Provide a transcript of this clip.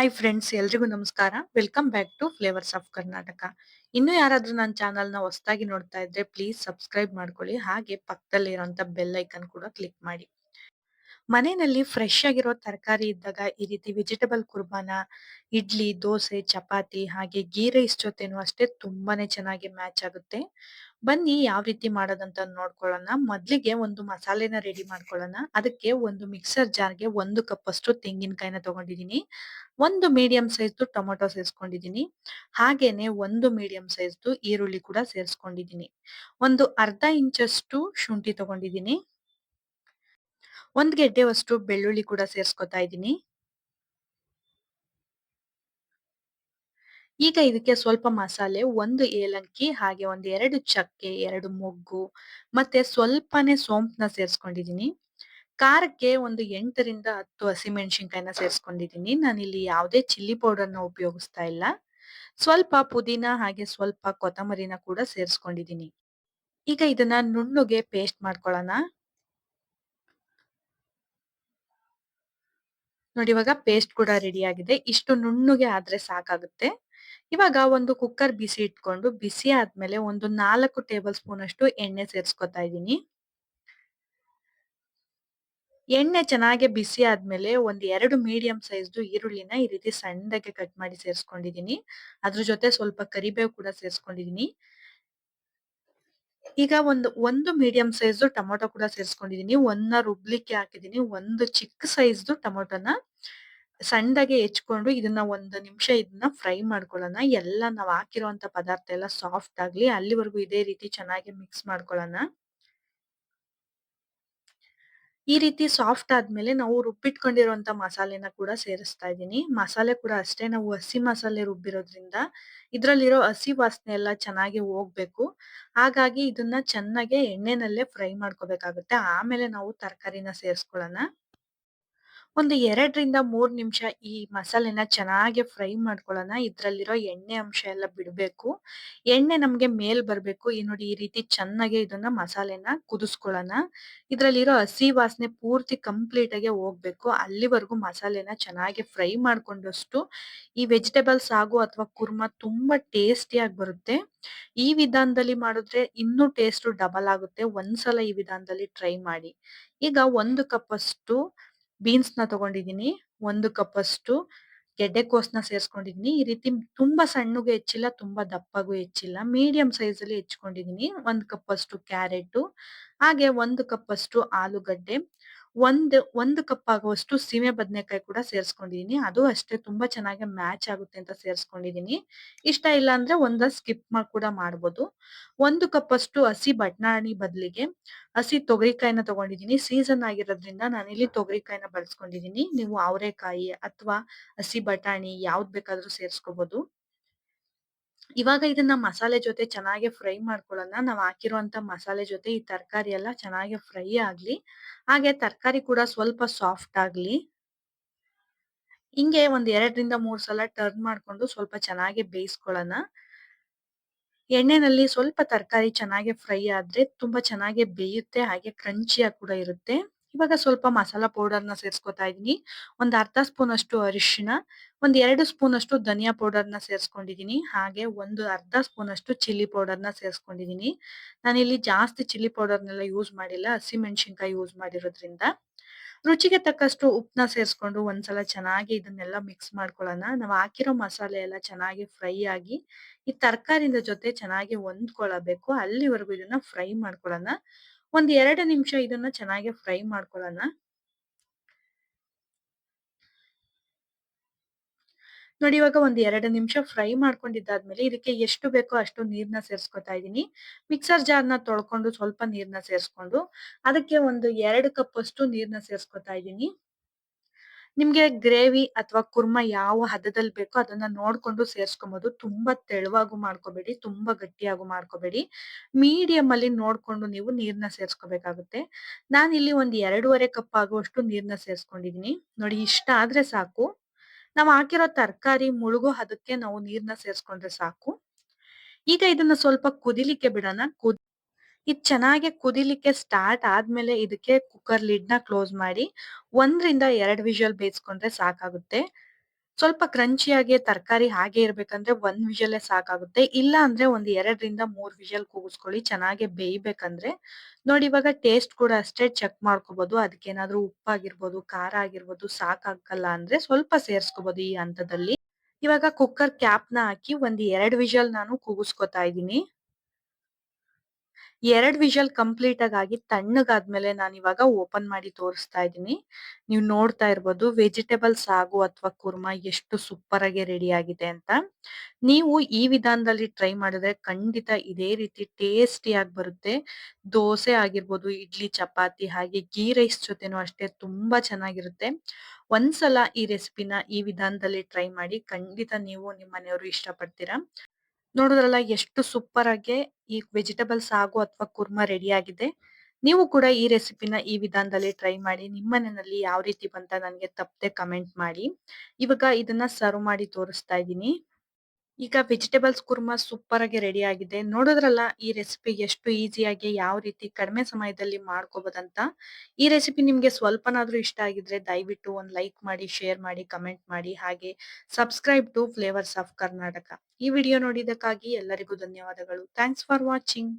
Hi friends ಎಲ್ರಿಗೂ ನಮಸ್ಕಾರ. Welcome back to flavours of Karnataka ಇನ್ನು ಯಾರಾದ್ರೂ ನನ್ನ ಚಾನಲ್ನ ಹೊಸದಾಗಿ ನೋಡ್ತಾ ಇದ್ರೆ ಪ್ಲೀಸ್ ಸಬ್ಸ್ಕ್ರೈಬ್ ಮಾಡ್ಕೊಳ್ಳಿ. ಹಾಗೆ ಪಕ್ಕದಲ್ಲಿ ಇರುವಂತ ಬೆಲ್ ಐಕನ್ ಕೂಡ ಕ್ಲಿಕ್ ಮಾಡಿ. ಮನೆಯಲ್ಲಿ ಫ್ರೆಶ್ ಆಗಿರೋ ತರಕಾರಿ ಇದ್ದಾಗ ಈ ರೀತಿ ವೆಜಿಟಬಲ್ ಕುರ್ಬಾನ ಇಡ್ಲಿ, ದೋಸೆ, ಚಪಾತಿ ಹಾಗೆ ಗೀ ರೈಸ್ ಜೊತೆನೂ ಅಷ್ಟೇ ತುಂಬಾನೇ ಚೆನ್ನಾಗಿ ಮ್ಯಾಚ್ ಆಗುತ್ತೆ. ಬನ್ನಿ ಯಾವ ರೀತಿ ಮಾಡೋದಂತ ನೋಡ್ಕೊಳ್ಳೋಣ. ಮೊದ್ಲಿಗೆ ಒಂದು ಮಸಾಲೆನ ರೆಡಿ ಮಾಡ್ಕೊಳ್ಳೋಣ. ಅದಕ್ಕೆ ಒಂದು ಮಿಕ್ಸರ್ ಜಾರ್ಗೆ ಒಂದು ಕಪ್ ಅಷ್ಟು ತೆಂಗಿನಕಾಯಿನ ತಗೊಂಡಿದೀನಿ ಒಂದು ಮೀಡಿಯಂ ಸೈಜ್ದು ಟೊಮೊಟೊ ಸೇರಿಸ್ಕೊಂಡಿದೀನಿ ಹಾಗೇನೆ ಒಂದು ಮೀಡಿಯಂ ಸೈಜ್ದು ಈರುಳ್ಳಿ ಕೂಡ ಸೇರಿಸ್ಕೊಂಡಿದ್ದೀನಿ. ಒಂದು ಅರ್ಧ ಇಂಚಷ್ಟು ಶುಂಠಿ ತಗೊಂಡಿದೀನಿ ಒಂದ್ ಗೆಡ್ಡೆವಷ್ಟು ಬೆಳ್ಳುಳ್ಳಿ ಕೂಡ ಸೇರಿಸ್ಕೊತಾ ಇದ್ದೀನಿ. ಈಗ ಇದಕ್ಕೆ ಸ್ವಲ್ಪ ಮಸಾಲೆ, ಒಂದು ಏಲಕ್ಕಿ, ಹಾಗೆ ಒಂದ್ ಎರಡು ಚಕ್ಕೆ, ಎರಡು ಮೊಗ್ಗು, ಮತ್ತೆ ಸ್ವಲ್ಪನೇ ಸೋಂಪನ್ನ ಸೇರಿಸ್ಕೊಂಡಿದ್ದೀನಿ. ಖಾರಕ್ಕೆ ಒಂದು ಎಂಟರಿಂದ ಹತ್ತು ಹಸಿಮೆಣಸಿನ್ಕಾಯಿನ ನಾನು ಇಲ್ಲಿ ಯಾವುದೇ ಚಿಲ್ಲಿ ಪೌಡರ್ನ ಉಪಯೋಗಿಸ್ತಾ ಇಲ್ಲ. ಸ್ವಲ್ಪ ಪುದೀನ ಹಾಗೆ ಸ್ವಲ್ಪ ಕೊತ್ತಂಬರಿನ ಕೂಡ ಸೇರಿಸ್ಕೊಂಡಿದ್ದೀನಿ. ಈಗ ಇದನ್ನ ನುಣ್ಣಗೆ ಪೇಸ್ಟ್ ಮಾಡ್ಕೊಳ್ಳೋಣ. ನೋಡಿ ಇವಾಗ ಪೇಸ್ಟ್ ಕೂಡ ರೆಡಿ ಆಗಿದೆ. ಇಷ್ಟು ನುಣ್ಣಗೆ ಆದ್ರೆ ಸಾಕಾಗುತ್ತೆ. ಇವಾಗ ಒಂದು ಕುಕ್ಕರ್ ಬಿಸಿ ಇಟ್ಕೊಂಡು ಬಿಸಿ ಆದ್ಮೇಲೆ ಒಂದು ನಾಲ್ಕು ಟೇಬಲ್ ಸ್ಪೂನ್ ಅಷ್ಟು ಎಣ್ಣೆ ಸೇರಿಸ್ಕೊತಾ ಇದ್ದೀನಿ. ಎಣ್ಣೆ ಚೆನ್ನಾಗಿ ಬಿಸಿ ಆದ್ಮೇಲೆ ಒಂದ್ ಎರಡು ಮೀಡಿಯಂ ಸೈಜ್ದು ಈರುಳ್ಳಿನ ಈ ರೀತಿ ಸಣ್ಣದಾಗಿ ಕಟ್ ಮಾಡಿ ಸೇರಿಸ್ಕೊಂಡಿದ್ದೀನಿ. ಅದ್ರ ಜೊತೆ ಸ್ವಲ್ಪ ಕರಿಬೇವು ಕೂಡ ಸೇರಿಸ್ಕೊಂಡಿದ್ದೀನಿ. ಈಗ ಒಂದು ಒಂದು ಮೀಡಿಯಂ ಸೈಜ್ ಟೊಮೊಟೊ ಕೂಡ ಸೇರಿಸ್ಕೊಂಡಿದ್ದೀನಿ. ಒಂದ್ನ ರುಬ್ಲಿಕ್ಕೆ ಹಾಕಿದೀನಿ ಒಂದು ಚಿಕ್ಕ ಸೈಜ್ದು ಟೊಮೊಟೊನ ಸಣ್ಣದಾಗಿ ಹೆಚ್ಕೊಂಡು ಇದನ್ನ ಒಂದು ನಿಮಿಷ ಇದನ್ನ ಫ್ರೈ ಮಾಡ್ಕೊಳ್ಳೋಣ. ಎಲ್ಲ ನಾವು ಹಾಕಿರುವಂತ ಪದಾರ್ಥ ಎಲ್ಲ ಸಾಫ್ಟ್ ಆಗ್ಲಿ ಅಲ್ಲಿವರೆಗೂ ಇದೇ ರೀತಿ ಚೆನ್ನಾಗಿ ಮಿಕ್ಸ್ ಮಾಡ್ಕೊಳ್ಳೋಣ. ಈ ರೀತಿ ಸಾಫ್ಟ್ ಆದ್ಮೇಲೆ ನಾವು ರುಬ್ಬಿಟ್ಕೊಂಡಿರುವಂತ ಮಸಾಲೆನ ಕೂಡ ಸೇರಿಸ್ತಾ ಇದ್ದೀನಿ. ಮಸಾಲೆ ಕೂಡ ಅಷ್ಟೇ, ನಾವು ಹಸಿ ಮಸಾಲೆ ರುಬ್ಬಿರೋದ್ರಿಂದ ಇದ್ರಲ್ಲಿರೋ ಹಸಿ ವಾಸನೆ ಎಲ್ಲ ಚೆನ್ನಾಗಿ ಹೋಗ್ಬೇಕು. ಹಾಗಾಗಿ ಇದನ್ನ ಚೆನ್ನಾಗಿ ಎಣ್ಣೆನಲ್ಲೇ ಫ್ರೈ ಮಾಡ್ಕೋಬೇಕಾಗುತ್ತೆ. ಆಮೇಲೆ ನಾವು ತರಕಾರಿನ ಸೇರಿಸ್ಕೊಳ್ಳೋಣ. ಒಂದು ಎರಡರಿಂದ ಮೂರ್ ನಿಮಿಷ ಈ ಮಸಾಲೆನ ಚೆನ್ನಾಗಿ ಫ್ರೈ ಮಾಡ್ಕೊಳ್ಳೋಣ. ಇದ್ರಲ್ಲಿರೋ ಎಣ್ಣೆ ಅಂಶ ಎಲ್ಲ ಬಿಡ್ಬೇಕು. ಎಣ್ಣೆ ನಮಗೆ ಮೇಲ್ ಬರ್ಬೇಕು. ಈ ನೋಡಿ ಈ ರೀತಿ ಚೆನ್ನಾಗಿ ಇದನ್ನ ಮಸಾಲೆನ ಕುದಿಸ್ಕೊಳ್ಳೋಣ. ಇದ್ರಲ್ಲಿರೋ ಹಸಿ ವಾಸನೆ ಪೂರ್ತಿ ಕಂಪ್ಲೀಟ್ ಆಗಿ ಹೋಗ್ಬೇಕು. ಅಲ್ಲಿವರೆಗೂ ಮಸಾಲೆನ ಚೆನ್ನಾಗಿ ಫ್ರೈ ಮಾಡ್ಕೊಂಡಷ್ಟು ಈ ವೆಜಿಟೇಬಲ್ಸ್ ಸಾಗು ಅಥವಾ ಕುರ್ಮಾ ತುಂಬಾ ಟೇಸ್ಟಿಯಾಗಿ ಬರುತ್ತೆ. ಈ ವಿಧಾನದಲ್ಲಿ ಮಾಡಿದ್ರೆ ಇನ್ನೂ ಟೇಸ್ಟ್ ಡಬಲ್ ಆಗುತ್ತೆ. ಒಂದ್ಸಲ ಈ ವಿಧಾನದಲ್ಲಿ ಟ್ರೈ ಮಾಡಿ. ಈಗ ಒಂದು ಕಪ್ ಅಷ್ಟು ಬೀನ್ಸ್ನ ತಗೊಂಡಿದ್ದೀನಿ, ಒಂದು ಕಪ್ ಅಷ್ಟು. ಗೆಡ್ಡೆಕೋಸ್ನ ಸೇರ್ಸ್ಕೊಂಡಿದೀನಿ ಈ ರೀತಿ ತುಂಬಾ ಸಣ್ಣಗೂ ಹೆಚ್ಚಿಲ್ಲ, ತುಂಬಾ ದಪ್ಪಗೂ ಹೆಚ್ಚಿಲ್ಲ. ಮೀಡಿಯಂ ಸೈಜ್ ಅಲ್ಲಿ ಹೆಚ್ಕೊಂಡಿದೀನಿ ಒಂದು ಕಪ್ ಅಷ್ಟು ಕ್ಯಾರೆಟ್, ಹಾಗೆ ಒಂದು ಕಪ್ ಅಷ್ಟು ಆಲೂಗಡ್ಡೆ. ಒಂದು ಒಂದು ಕಪ್ ಆಗುವಷ್ಟು ಸೀಮೆ ಬದನೆಕಾಯಿ ಕೂಡ ಸೇರಿಸ್ಕೊಂಡಿದೀನಿ. ಅದು ಅಷ್ಟೇ ತುಂಬಾ ಚೆನ್ನಾಗಿ ಮ್ಯಾಚ್ ಆಗುತ್ತೆ ಅಂತ ಸೇರಿಸ್ಕೊಂಡಿದೀನಿ. ಇಷ್ಟ ಇಲ್ಲ ಅಂದ್ರೆ ಒಂದ ಸ್ಕಿಪ್ ಮಾಡಿ ಕೂಡ ಮಾಡ್ಬೋದು. ಒಂದು ಕಪ್ ಅಷ್ಟು ಹಸಿ ಬಟ್ನಾಣಿ ಬದಲಿಗೆ ಹಸಿ ತೊಗರಿಕಾಯಿನ ತಗೊಂಡಿದೀನಿ. ಸೀಸನ್ ಆಗಿರೋದ್ರಿಂದ ನಾನಿಲ್ಲಿ ತೊಗರಿಕಾಯಿನ ಬಳಸ್ಕೊಂಡಿದೀನಿ. ನೀವು ಅವರೆಕಾಯಿ ಅಥವಾ ಹಸಿ ಬಟಾಣಿ ಯಾವ್ದು ಬೇಕಾದ್ರೂ ಸೇರ್ಸ್ಕೋಬಹುದು ಇವಾಗ ಇದನ್ನ ಮಸಾಲೆ ಜೊತೆ ಚೆನ್ನಾಗಿ ಫ್ರೈ ಮಾಡ್ಕೊಳ್ಳೋಣ. ನಾವು ಹಾಕಿರುವಂತ ಮಸಾಲೆ ಜೊತೆ ಈ ತರಕಾರಿ ಎಲ್ಲ ಚೆನ್ನಾಗಿ ಫ್ರೈ ಆಗ್ಲಿ. ಹಾಗೆ ತರಕಾರಿ ಕೂಡ ಸ್ವಲ್ಪ ಸಾಫ್ಟ್ ಆಗ್ಲಿ. ಹಿಂಗೆ ಒಂದ್ ಎರಡರಿಂದ ಮೂರ್ ಸಲ ಟರ್ನ್ ಮಾಡ್ಕೊಂಡು ಸ್ವಲ್ಪ ಚೆನ್ನಾಗಿ ಬೇಯಿಸ್ಕೊಳ್ಳೋಣ. ಎಣ್ಣೆನಲ್ಲಿ ಸ್ವಲ್ಪ ತರಕಾರಿ ಚೆನ್ನಾಗಿ ಫ್ರೈ ಆದ್ರೆ ತುಂಬಾ ಚೆನ್ನಾಗಿ ಬೇಯುತ್ತೆ, ಹಾಗೆ ಕ್ರಂಚಿಯಾಗಿ ಕೂಡ ಇರುತ್ತೆ. ಇವಾಗ ಸ್ವಲ್ಪ ಮಸಾಲಾ ಪೌಡರ್ನ ಸೇರ್ಸ್ಕೊತಾ ಇದೀನಿ ಒಂದು ಅರ್ಧ ಸ್ಪೂನ್ ಅಷ್ಟು ಅರಿಶಿನ ಒಂದು ಎರಡು ಸ್ಪೂನ್ ಅಷ್ಟು ಧನಿಯಾ ಪೌಡರ್ನ ಸೇರ್ಸ್ಕೊಂಡಿದೀನಿ ಹಾಗೆ ಒಂದು ಅರ್ಧ ಸ್ಪೂನ್ ಅಷ್ಟು ಚಿಲ್ಲಿ ಪೌಡರ್ನ ಸೇರ್ಸ್ಕೊಂಡಿದೀನಿ ನಾನಿಲ್ಲಿ ಜಾಸ್ತಿ ಚಿಲ್ಲಿ ಪೌಡರ್ನೆಲ್ಲ ಯೂಸ್ ಮಾಡಿಲ್ಲ, ಹಸಿ ಮೆಣಸಿನ್ಕಾಯಿ ಯೂಸ್ ಮಾಡಿರೋದ್ರಿಂದ. ರುಚಿಗೆ ತಕ್ಕಷ್ಟು ಉಪ್ಪನ್ನ ಸೇರಿಸ್ಕೊಂಡು ಒಂದ್ಸಲ ಚೆನ್ನಾಗಿ ಇದನ್ನೆಲ್ಲ ಮಿಕ್ಸ್ ಮಾಡ್ಕೊಳ್ಳೋಣ. ನಾವು ಹಾಕಿರೋ ಮಸಾಲೆ ಎಲ್ಲ ಚೆನ್ನಾಗಿ ಫ್ರೈ ಆಗಿ, ಈ ತರಕಾರಿಯಿಂದ ಜೊತೆ ಚೆನ್ನಾಗಿ ಹೊಂದ್ಕೊಳ್ಳಬೇಕು. ಅಲ್ಲಿವರೆಗೂ ಇದನ್ನ ಫ್ರೈ ಮಾಡ್ಕೊಳ್ಳೋಣ. ಒಂದ್ ಎರಡು ನಿಮಿಷ ಇದನ್ನ ಚೆನ್ನಾಗಿ ಫ್ರೈ ಮಾಡ್ಕೊಳ್ಳೋಣ. ನೋಡಿ, ಇವಾಗ ಒಂದ್ ಎರಡು ನಿಮಿಷ ಫ್ರೈ ಮಾಡ್ಕೊಂಡಿದ್ದಾದ್ಮೇಲೆ ಇದಕ್ಕೆ ಎಷ್ಟು ಬೇಕೋ ಅಷ್ಟು ನೀರ್ನ ಸೇರ್ಸ್ಕೊತಾ ಇದೀನಿ ಮಿಕ್ಸರ್ ಜಾರ್ನ ತೊಳ್ಕೊಂಡು ಸ್ವಲ್ಪ ನೀರ್ನ ಸೇರ್ಸ್ಕೊಂಡು ಅದಕ್ಕೆ ಒಂದು ಎರಡು ಕಪ್ ಅಷ್ಟು ನೀರ್ನ ಸೇರ್ಸ್ಕೊತಾ ಇದ್ದೀನಿ. ನಿಮ್ಗೆ ಗ್ರೇವಿ ಅಥವಾ ಕುರ್ಮಾ ಯಾವ ಹದದಲ್ಲಿ ಬೇಕೋ ಅದನ್ನ ನೋಡ್ಕೊಂಡು ಸೇರ್ಸ್ಕೊಬೋದು. ತುಂಬಾ ತೆಳುವಾಗು ಮಾಡ್ಕೋಬೇಡಿ, ತುಂಬಾ ಗಟ್ಟಿಯಾಗೂ ಮಾಡ್ಕೋಬೇಡಿ. ಮೀಡಿಯಂ ಅಲ್ಲಿ ನೋಡ್ಕೊಂಡು ನೀವು ನೀರ್ನ ಸೇರ್ಸ್ಕೋಬೇಕಾಗುತ್ತೆ. ನಾನ್ ಇಲ್ಲಿ ಒಂದ್ ಎರಡೂವರೆ ಕಪ್ ಆಗುವಷ್ಟು ನೀರ್ನ ಸೇರ್ಸ್ಕೊಂಡಿದೀನಿ. ನೋಡಿ, ಇಷ್ಟ ಆದ್ರೆ ಸಾಕು. ನಾವ್ ಹಾಕಿರೋ ತರಕಾರಿ ಮುಳುಗೋ ಹದಕ್ಕೆ ನಾವು ನೀರ್ನ ಸೇರ್ಸ್ಕೊಂಡ್ರೆ ಸಾಕು. ಈಗ ಇದನ್ನ ಸ್ವಲ್ಪ ಕುದಿಲಿಕ್ಕೆ ಬಿಡೋಣ. ಕುದ್ ಇದ್ ಚೆನ್ನಾಗಿ ಕುದಿಲಿಕ್ಕೆ ಸ್ಟಾರ್ಟ್ ಆದ್ಮೇಲೆ ಇದಕ್ಕೆ ಕುಕ್ಕರ್ ಲಿಡ್ನ ಕ್ಲೋಸ್ ಮಾಡಿ ಒಂದ್ರಿಂದ ಎರಡ್ ವಿಷಲ್ ಬೇಯಿಸ್ಕೊಂಡ್ರೆ ಸಾಕಾಗುತ್ತೆ ಸ್ವಲ್ಪ ಕ್ರಂಚಿಯಾಗಿ ತರಕಾರಿ ಹಾಗೆ ಇರ್ಬೇಕಂದ್ರೆ 1 ವಿಷಲ್ಲೇ ಸಾಕಾಗುತ್ತೆ. ಇಲ್ಲ ಅಂದ್ರೆ ಒಂದು 2ರಿಂದ 3 ವಿಷಲ್ ಕೂಗಿಸ್ಕೊಳ್ಳಿ ಚೆನ್ನಾಗಿ ಬೇಯಬೇಕಂದ್ರೆ. ನೋಡಿ ಇವಾಗ ಟೇಸ್ಟ್ ಕೂಡ ಅಷ್ಟೇ ಚೆಕ್ ಮಾಡ್ಕೋಬಹುದು. ಅದಕ್ಕೇನಾದ್ರೂ ಉಪ್ಪಾಗಿರ್ಬೋದು, ಖಾರ ಆಗಿರ್ಬೋದು ಸಾಕಾಗಲ್ಲ ಅಂದ್ರೆ ಸ್ವಲ್ಪ ಸೇರ್ಸ್ಕೋಬಹುದು ಈ ಹಂತದಲ್ಲಿ. ಇವಾಗ ಕುಕ್ಕರ್ನ ಹಾಕಿ ಒಂದ್ 2 ವಿಷಲ್ ನಾನು ಕೂಗಿಸ್ಕೊತಾ ಇದ್ದೀನಿ. 2 ವಿಷಲ್ ಕಂಪ್ಲೀಟ್ ಆಗಿ ತಣ್ಣಗಾದ್ಮೇಲೆ ನಾನು ಇವಾಗ ಓಪನ್ ಮಾಡಿ ತೋರಿಸ್ತಾ ಇದ್ದೀನಿ. ನೀವು ನೋಡ್ತಾ ಇರ್ಬೋದು ವೆಜಿಟೇಬಲ್ ಸಾಗು ಅಥವಾ ಕುರ್ಮಾ ಎಷ್ಟು ಸೂಪರ್ ಆಗಿ ರೆಡಿ ಆಗಿದೆ ಅಂತ. ನೀವು ಈ ವಿಧಾನದಲ್ಲಿ ಟ್ರೈ ಮಾಡಿದ್ರೆ ಖಂಡಿತ ಇದೇ ರೀತಿ ಟೇಸ್ಟಿ ಆಗಿ ಬರುತ್ತೆ. ದೋಸೆ ಆಗಿರ್ಬೋದು, ಇಡ್ಲಿ, ಚಪಾತಿ ಹಾಗೆ ಗೀ ರೈಸ್ ಜೊತೆನೂ ಅಷ್ಟೇ ತುಂಬಾ ಚೆನ್ನಾಗಿರುತ್ತೆ. ಒಂದ್ಸಲ ಈ ರೆಸಿಪಿನ ಈ ವಿಧಾನದಲ್ಲಿ ಟ್ರೈ ಮಾಡಿ. ಖಂಡಿತ ನೀವು ನಿಮ್ಮ ಮನೆಯವರು ಇಷ್ಟಪಡ್ತೀರಾ. ನೋಡಿದ್ರಲ್ಲ ಎಷ್ಟು ಸೂಪರ್ ಆಗಿ ಈ ವೆಜಿಟೇಬಲ್ ಸಾಗು ಅಥವಾ ಕುರ್ಮಾ ರೆಡಿ ಆಗಿದೆ. ನೀವು ಕೂಡ ಈ ರೆಸಿಪಿನ ಈ ವಿಧಾನದಲ್ಲಿ ಟ್ರೈ ಮಾಡಿ. ನಿಮ್ಮ ಮನೆಯಲ್ಲಿ ಯಾವ ರೀತಿ ಬಂತ ನನಗೆ ತಪ್ಪದೆ ಕಮೆಂಟ್ ಮಾಡಿ. ಇವಾಗ ಇದನ್ನ ಸರ್ವ್ ಮಾಡಿ ತೋರಿಸ್ತಾ ಇದ್ದೀನಿ. ಈಗ ವೆಜಿಟೇಬಲ್ಸ್ ಕುರ್ಮಾ ಸೂಪರ್ ಆಗಿ ರೆಡಿ ಆಗಿದೆ. ನೋಡಿದ್ರಲ್ಲ ಈ ರೆಸಿಪಿ ಎಷ್ಟು ಈಸಿಯಾಗಿ ಯಾವ ರೀತಿ ಕಡಿಮೆ ಸಮಯದಲ್ಲಿ ಮಾಡ್ಕೋಬೋದಂತ ಈ ರೆಸಿಪಿ ನಿಮ್ಗೆ ಸ್ವಲ್ಪನಾದ್ರೂ ಇಷ್ಟ ಆಗಿದ್ರೆ ದಯವಿಟ್ಟು ಒಂದು ಲೈಕ್ ಮಾಡಿ, ಶೇರ್ ಮಾಡಿ, ಕಮೆಂಟ್ ಮಾಡಿ. ಹಾಗೆ subscribe to flavours of Karnataka. ಈ ವಿಡಿಯೋ ನೋಡಿದಕ್ಕಾಗಿ ಎಲ್ಲರಿಗೂ ಧನ್ಯವಾದಗಳು. Thanks for watching.